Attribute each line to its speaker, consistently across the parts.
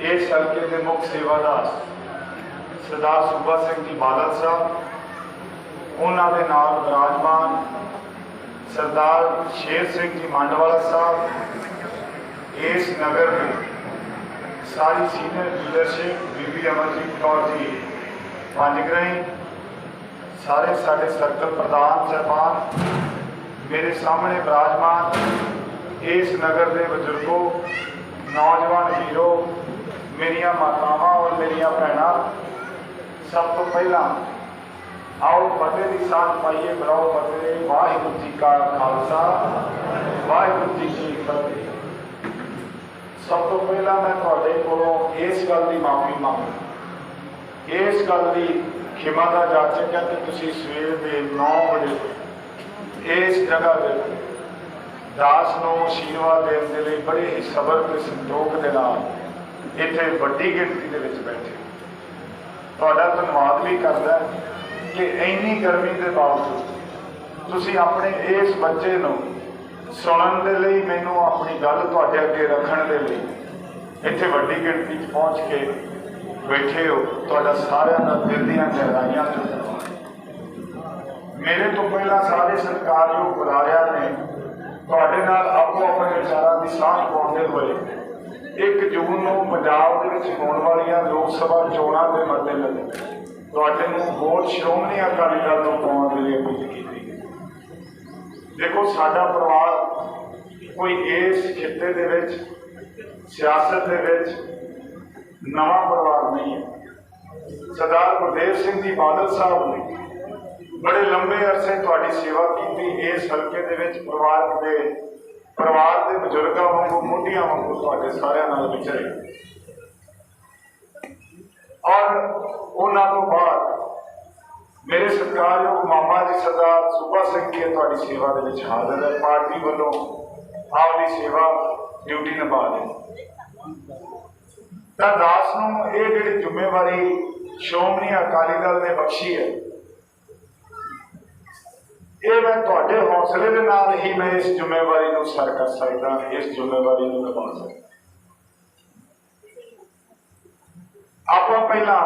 Speaker 1: ਇਸ ਹਲਕੇ ਦੇ ਮੁੱਖ ਸੇਵਾਦਾਰ ਸਰਦਾਰ ਸੂਬਾ ਸਿੰਘ ਜੀ ਬਾਦਲ ਸਾਹਿਬ, ਉਹਨਾਂ ਦੇ ਨਾਲ ਵਿਰਾਜਮਾਨ ਸਰਦਾਰ ਸ਼ੇਰ ਸਿੰਘ ਜੀ ਮੰਡਵਾਲਾ ਸਾਹਿਬ, ਇਸ ਨਗਰ ਨੂੰ ਸਾਰੀ ਸੀਨੀਅਰ ਲੀਡਰਸ਼ਿਪ ਬੀਬੀ ਅਮਰਜੀਤ ਕੌਰ ਜੀ ਪੰਜਗਰਾਈ ਸਾਰੇ ਸਾਡੇ ਸਰਕਲ ਪ੍ਰਧਾਨ ਸਾਹਿਬਾਨ, ਮੇਰੇ ਸਾਹਮਣੇ ਵਿਰਾਜਮਾਨ ਇਸ ਨਗਰ ਦੇ ਬਜ਼ੁਰਗੋ, ਨੌਜਵਾਨ ਵੀਰੋ ਮੇਰੀਆਂ ਮਾਤਾਵਾਂ ਔਰ ਮੇਰੀਆਂ ਭੈਣਾਂ, ਸਭ ਤੋਂ ਪਹਿਲਾਂ ਆਓ ਫਤਿਹ ਦੀ ਸਾਥ ਪਾਈਏ ਬਰਾਓ ਫਤਿਹ। ਵਾਹਿਗੁਰੂ ਜੀ ਕਾ ਖਾਲਸਾ, ਵਾਹਿਗੁਰੂ ਜੀ ਕੀ ਫਤਿਹ। ਸਭ ਤੋਂ ਪਹਿਲਾਂ ਮੈਂ ਤੁਹਾਡੇ ਕੋਲੋਂ ਇਸ ਗੱਲ ਦੀ ਮਾਫੀ ਮੰਗਦਾ। ਇਸ ਗੱਲ ਦੀ ਖਿਮਾ ਦਾ ਜਾਚਕ ਹੈ ਕਿ ਤੁਸੀਂ ਸਵੇਰ ਦੇ 9 ਵਜੇ ਇਸ ਜਗ੍ਹਾ ਦੇ ਦਾਸ ਨੂੰ ਆਸ਼ੀਰਵਾਦ ਦੇਣ ਦੇ ਲਈ ਬੜੇ ਹੀ ਸਬਰ ਤੇ ਸੰਤੋਖ ਦੇ ਨਾਲ ਇੱਥੇ ਵੱਡੀ ਗਿਣਤੀ ਦੇ ਵਿੱਚ ਬੈਠੇ। ਤੁਹਾਡਾ ਧੰਨਵਾਦ ਵੀ ਕਰਦਾ ਕਿ ਇੰਨੀ ਗਰਮੀ ਦੇ ਬਾਵਜੂਦ ਤੁਸੀਂ ਆਪਣੇ ਇਸ ਬੱਚੇ ਨੂੰ ਸੁਣਨ ਦੇ ਲਈ ਮੈਨੂੰ ਆਪਣੀ ਗੱਲ ਤੁਹਾਡੇ ਅੱਗੇ ਰੱਖਣ ਦੇ ਲਈ ਇੱਥੇ ਵੱਡੀ ਗਿਣਤੀ 'ਚ ਪਹੁੰਚ ਕੇ ਬੈਠੇ ਹੋ। ਤੁਹਾਡਾ ਸਾਰਿਆਂ ਦਾ ਦਿਲ ਦੀਆਂ ਗਹਿਰਾਈਆਂ ਤੋਂ ਮੇਰੇ ਤੋਂ ਪਹਿਲਾਂ ਸਾਰੇ ਸਰਕਾਰਯੋਗ ਬੁਲਾਰਿਆਂ ਨੇ ਤੁਹਾਡੇ ਨਾਲ ਆਪੋ ਆਪਣੇ ਵਿਚਾਰਾਂ ਦੀ ਸਾਂਝ ਪਾਉਂਦੇ ਹੋਏ 1 ਜੂਨ ਨੂੰ ਪੰਜਾਬ ਦੇ ਵਿੱਚ ਹੋਣ ਵਾਲੀਆਂ ਲੋਕ ਸਭਾ ਚੋਣਾਂ ਦੇ ਮੱਦੇਨਜ਼ਰ ਤੁਹਾਡੇ ਨੂੰ ਹੋਰ ਸ਼੍ਰੋਮਣੀ ਅਕਾਲੀ ਦਲ ਨੂੰ ਪਾਉਣ ਦੇ ਲਈ ਅਪੀਲ ਕੀਤੀ ਦੇਖੋ, ਸਾਡਾ ਪਰਿਵਾਰ ਕੋਈ ਇਸ ਖਿੱਤੇ ਦੇ ਵਿੱਚ, ਸਿਆਸਤ ਦੇ ਵਿੱਚ ਨਵਾਂ ਪਰਿਵਾਰ ਨਹੀਂ ਹੈ। ਸਰਦਾਰ ਗੁਰਦੇਵ ਸਿੰਘ ਜੀ ਬਾਦਲ ਸਾਹਿਬ ਨੇ ਬੜੇ ਲੰਬੇ ਅਰਸੇ ਤੁਹਾਡੀ ਸੇਵਾ ਕੀਤੀ ਇਸ ਹਲਕੇ ਦੇ ਵਿੱਚ ਪਰਿਵਾਰ ਦੇ ਪਰਿਵਾਰ ਦੇ ਬਜ਼ੁਰਗਾਂ ਵਾਂਗੂ ਮੋਢੀਆਂ ਵਾਂਗੂ ਤੁਹਾਡੇ ਸਾਰਿਆਂ ਨਾਲ ਵਿਚਰੇ। ਔਰ ਉਹਨਾਂ ਤੋਂ ਬਾਅਦ ਮੇਰੇ ਸਤਿਕਾਰਯੋਗ ਮਾਮਾ ਜੀ ਸਰਦਾਰ ਸੁਭਾ ਸਿੰਘ ਜੀ ਤੁਹਾਡੀ ਸੇਵਾ ਦੇ ਵਿੱਚ ਹਾਜ਼ਰ ਹੈ। ਪਾਰਟੀ ਵੱਲੋਂ ਆਪਦੀ ਸੇਵਾ ਡਿਊਟੀ ਨਿਭਾ ਰਹੇ ਤਾਂ ਦਾਸ ਨੂੰ ਇਹ ਜਿਹੜੀ ਜ਼ਿੰਮੇਵਾਰੀ ਸ਼੍ਰੋਮਣੀ ਅਕਾਲੀ ਦਲ ਨੇ ਬਖਸ਼ੀ ਹੈ ਇਹ ਮੈਂ ਤੁਹਾਡੇ ਹੌਸਲੇ ਦੇ ਨਾਲ ਹੀ ਮੈਂ ਇਸ ਜ਼ਿੰਮੇਵਾਰੀ ਨੂੰ ਸਰ ਕਰ ਸਕਦਾ, ਇਸ ਜ਼ਿੰਮੇਵਾਰੀ ਨੂੰ ਨਿਭਾ ਸਕਦਾ। ਆਪਾਂ ਪਹਿਲਾਂ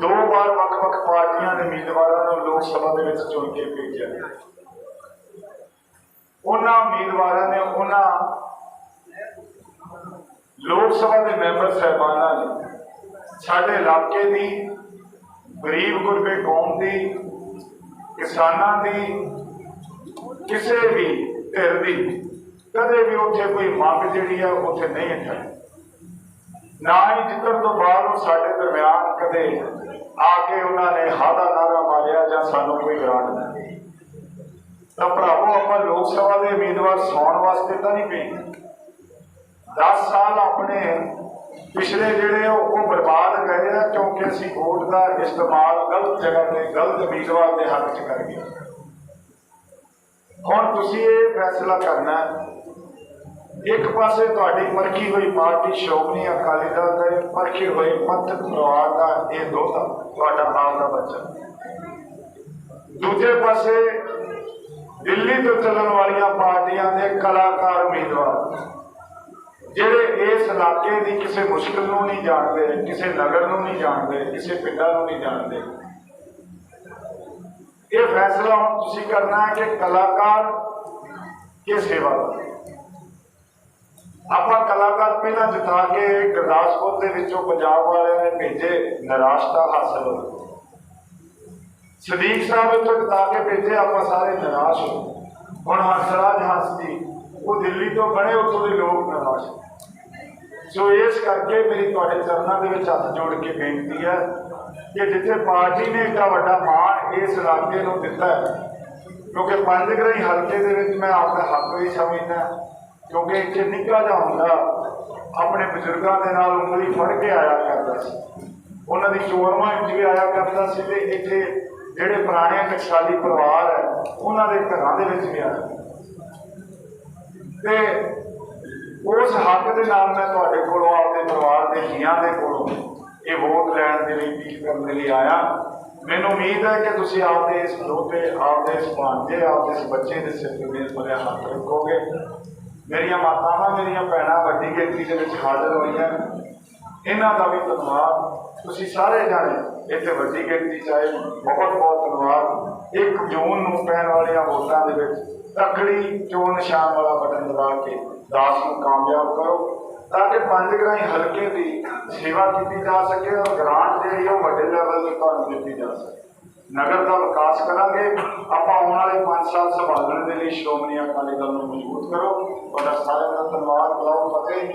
Speaker 1: ਦੋ ਵਾਰ ਵੱਖ-ਵੱਖ ਪਾਰਟੀਆਂ ਦੇ ਉਮੀਦਵਾਰਾਂ ਨੂੰ ਲੋਕ ਸਭਾ ਦੇ ਵਿੱਚ ਚੁਣ ਕੇ ਭੇਜਿਆ। ਉਹਨਾਂ ਉਮੀਦਵਾਰਾਂ ਨੇ ਉਹਨਾਂ ਲੋਕ ਸਭਾ ਦੇ ਮੈਂਬਰ ਸਹਿਬਾਨਾਂ ਨੇ ਸਾਡੇ ਇਲਾਕੇ ਦੀ, ਗਰੀਬ ਗੁਰਬੇ ਕੌਮ ਦੀ ਕਿਸਾਨਾਂ ਦੀ, ਕਿਸੇ ਵੀ ਧਿਰ ਦੀ, ਕਦੇ ਵੀ ਉੱਥੇ ਕੋਈ ਮੰਗ ਜਿਹੜੀ ਆ ਉੱਥੇ ਨਹੀਂ ਉਠਾਈ ਨਾ ਹੀ ਜਿੱਤਣ ਤੋਂ ਬਾਅਦ ਉਹ ਸਾਡੇ ਦਰਮਿਆਨ ਕਦੇ ਆ ਕੇ ਉਹਨਾਂ ਨੇ ਹਾਦਾ ਨਾਰਾ ਮਾਰਿਆ ਜਾਂ ਸਾਨੂੰ ਕੋਈ ਗ੍ਰਾਂਟ ਦਿੱਤੀ ਤਾਂ ਭਰਾਵੋ, ਆਪਾਂ ਲੋਕ ਸਭਾ ਦੇ ਉਮੀਦਵਾਰ ਸੌਣ ਵਾਸਤੇ ਤਾਂ ਨਹੀਂ ਪਏ। 10 ਸਾਲ ਆਪਣੇ ਪਿਛਲੇ ਜਿਹੜੇ ਉਹ ਬਰਬਾਦ ਗਏ ਆ ਅਸੀਂ ਵੋਟ ਦਾ ਇਸਤੇਮਾਲ ਗਲਤ ਜਗ੍ਹਾ ਤੇ, ਗਲਤ ਉਮੀਦਵਾਰ ਦੇ ਹੱਕ 'ਚ ਕਰ ਗਏ ਹੁਣ ਤੁਸੀਂ ਇਹ ਫੈਸਲਾ ਕਰਨਾ ਇੱਕ ਪਾਸੇ ਤੁਹਾਡੀ ਪਰਖੀ ਹੋਈ ਪਾਰਟੀ ਸ਼੍ਰੋਮਣੀ ਅਕਾਲੀ ਦਲ ਦਾ ਇਹ ਪਰਖੇ ਹੋਏ ਪੰਥਕ ਪਰਿਵਾਰ ਦਾ ਇਹ ਦੋਤਾ ਤੁਹਾਡਾ ਨਾਮ ਦਾ ਬੱਚਾ। ਦੂਜੇ ਪਾਸੇ ਦਿੱਲੀ ਤੋਂ ਚੱਲਣ ਵਾਲੀਆਂ ਪਾਰਟੀਆਂ ਦੇ ਕਲਾਕਾਰ ਉਮੀਦਵਾਰ। ਜਿਹੜੇ ਇਸ ਇਲਾਕੇ ਦੀ ਕਿਸੇ ਮੁਸ਼ਕਲ ਨੂੰ ਨਹੀਂ ਜਾਣਦੇ, ਕਿਸੇ ਨਗਰ ਨੂੰ ਨਹੀਂ ਜਾਣਦੇ, ਕਿਸੇ ਪਿੰਡਾਂ ਨੂੰ ਨਹੀਂ ਜਾਣਦੇ, ਇਹ ਫੈਸਲਾ ਹੁਣ ਤੁਸੀਂ ਕਰਨਾ ਹੈ ਕਿ ਕਲਾਕਾਰ ਕਿ ਸੇਵਾ ਆਪਾਂ ਕਲਾਕਾਰ ਪਹਿਲਾਂ ਜਿਤਾ ਕੇ ਗੁਰਦਾਸਪੁਰ ਦੇ ਵਿੱਚੋਂ ਪੰਜਾਬ ਵਾਲਿਆਂ ਨੇ ਭੇਜੇ ਨਿਰਾਸ਼ਤਾ ਹਾਸਲ। ਸਦੀਕ ਸਾਹਿਬ ਇੱਥੋਂ ਜਿਤਾ ਕੇ ਭੇਜੇ, ਆਪਾਂ ਸਾਰੇ ਨਿਰਾਸ਼ ਹੋ ਹੁਣ ਹੰਸਰਾਜ ਹੰਸ ਜੀ ਉਹ ਦਿੱਲੀ ਤੋਂ ਬਣੇ ਉੱਥੋਂ ਦੇ ਲੋਕ ਨਿਰਾਸ਼ ਹੋ। ਸੋ ਇਸ ਕਰਕੇ ਮੇਰੀ ਤੁਹਾਡੇ ਚਰਨਾਂ ਦੇ ਵਿੱਚ ਹੱਥ ਜੋੜ ਕੇ ਬੇਨਤੀ ਹੈ ਕਿ ਜਿੱਥੇ ਪਾਰਟੀ ਨੇ ਇੱਕ ਵੱਡਾ ਮਾਣ ਇਸ ਇਲਾਕੇ ਨੂੰ ਦਿੱਤਾ ਹੈ, ਕਿਉਂਕਿ ਪੰਜਗਰਾਈ ਹਲਕੇ ਦੇ ਵਿੱਚ ਮੈਂ ਆਪਣਾ ਹੱਕ ਵੀ ਸਮਝਦਾ, ਕਿਉਂਕਿ ਇੱਥੇ ਨਿੱਕਾ ਜਿਹਾ ਹੁੰਦਾ, ਆਪਣੇ ਬਜ਼ੁਰਗਾਂ ਦੇ ਨਾਲ ਉਂਗਲੀ ਫੜ ਕੇ ਆਇਆ ਕਰਦਾ ਸੀ ਉਹਨਾਂ ਦੀ ਚੋਰਮਾਂ ਵਿੱਚ ਵੀ ਆਇਆ ਕਰਦਾ ਸੀ ਤੇ ਇੱਥੇ ਜਿਹੜੇ ਪੁਰਾਣੇ ਟਕਸਾਲੀ ਪਰਿਵਾਰ ਹੈ, ਉਹਨਾਂ ਦੇ ਘਰਾਂ ਦੇ ਵਿੱਚ ਵੀ ਆਇਆ ਤੇ ਉਸ ਹੱਕ ਦੇ ਨਾਲ ਮੈਂ ਤੁਹਾਡੇ ਕੋਲੋਂ ਆਪਦੇ ਪਰਿਵਾਰ ਦੇ ਜੀਆਂ ਦੇ ਕੋਲੋਂ ਇਹ ਵੋਟ ਲੈਣ ਦੇ ਲਈ ਅਪੀਲ ਕਰਨ ਦੇ ਲਈ ਆਇਆ। ਮੈਨੂੰ ਉਮੀਦ ਹੈ ਕਿ ਤੁਸੀਂ ਆਪਦੇ ਇਸ ਦੋਤੇ ਆਪਦੇ ਇਸ ਭਾਂਜੇ, ਆਪਦੇ ਇਸ ਬੱਚੇ ਦੇ ਸਿਰ ਤੇ ਮੇਰੇ ਭਰਿਆ ਹੱਥ ਰੱਖੋਗੇ। ਮੇਰੀਆਂ ਮਾਤਾਵਾਂ, ਮੇਰੀਆਂ ਭੈਣਾਂ ਵੱਡੀ ਗਿਣਤੀ ਦੇ ਵਿੱਚ ਹਾਜ਼ਰ ਹੋਈਆਂ। ਇਹਨਾਂ ਦਾ ਵੀ ਧੰਨਵਾਦ। ਤੁਸੀਂ ਸਾਰੇ ਜਾਣੇ ਇੱਥੇ ਵੱਡੀ ਗਿਣਤੀ ਚ ਆਏ। ਬਹੁਤ ਬਹੁਤ ਧੰਨਵਾਦ। ਇੱਕ ਜੂਨ ਨੂੰ ਪੈਣ ਵਾਲੀਆਂ ਵੋਟਾਂ ਦੇ ਵਿੱਚ ਤਕੜੀ ਚੋਣ ਨਿਸ਼ਾਨ ਵਾਲਾ ਬਟਨ ਦਬਾ ਕੇ ਦਾਸ ਨੂੰ ਕਾਮਯਾਬ ਕਰੋ ਤਾਂ ਕਿ ਪੰਜ ਗ੍ਰਾਈ ਹਲਕੇ ਦੀ ਸੇਵਾ ਕੀਤੀ ਜਾ ਸਕੇ ਔਰ ਗ੍ਰਾਂਟ ਜਿਹੜੀ ਹੈ ਉਹ ਵੱਡੇ ਲੈਵਲ ਤੇ ਤੁਹਾਨੂੰ ਦਿੱਤੀ ਜਾ ਸਕੇ। ਨਗਰ ਦਾ ਵਿਕਾਸ ਕਰਾਂਗੇ। ਆਪਾਂ ਆਉਣ ਵਾਲੇ 5 ਸਾਲ ਸੰਭਾਲਣ ਦੇ ਲਈ ਸ਼੍ਰੋਮਣੀ ਅਕਾਲੀ ਦਲ ਨੂੰ ਮਜ਼ਬੂਤ ਕਰੋ। ਤੁਹਾਡਾ ਸਾਰਿਆਂ ਦਾ ਧੰਨਵਾਦ। ਬੁਲਾਓ ਫਤਿਹ।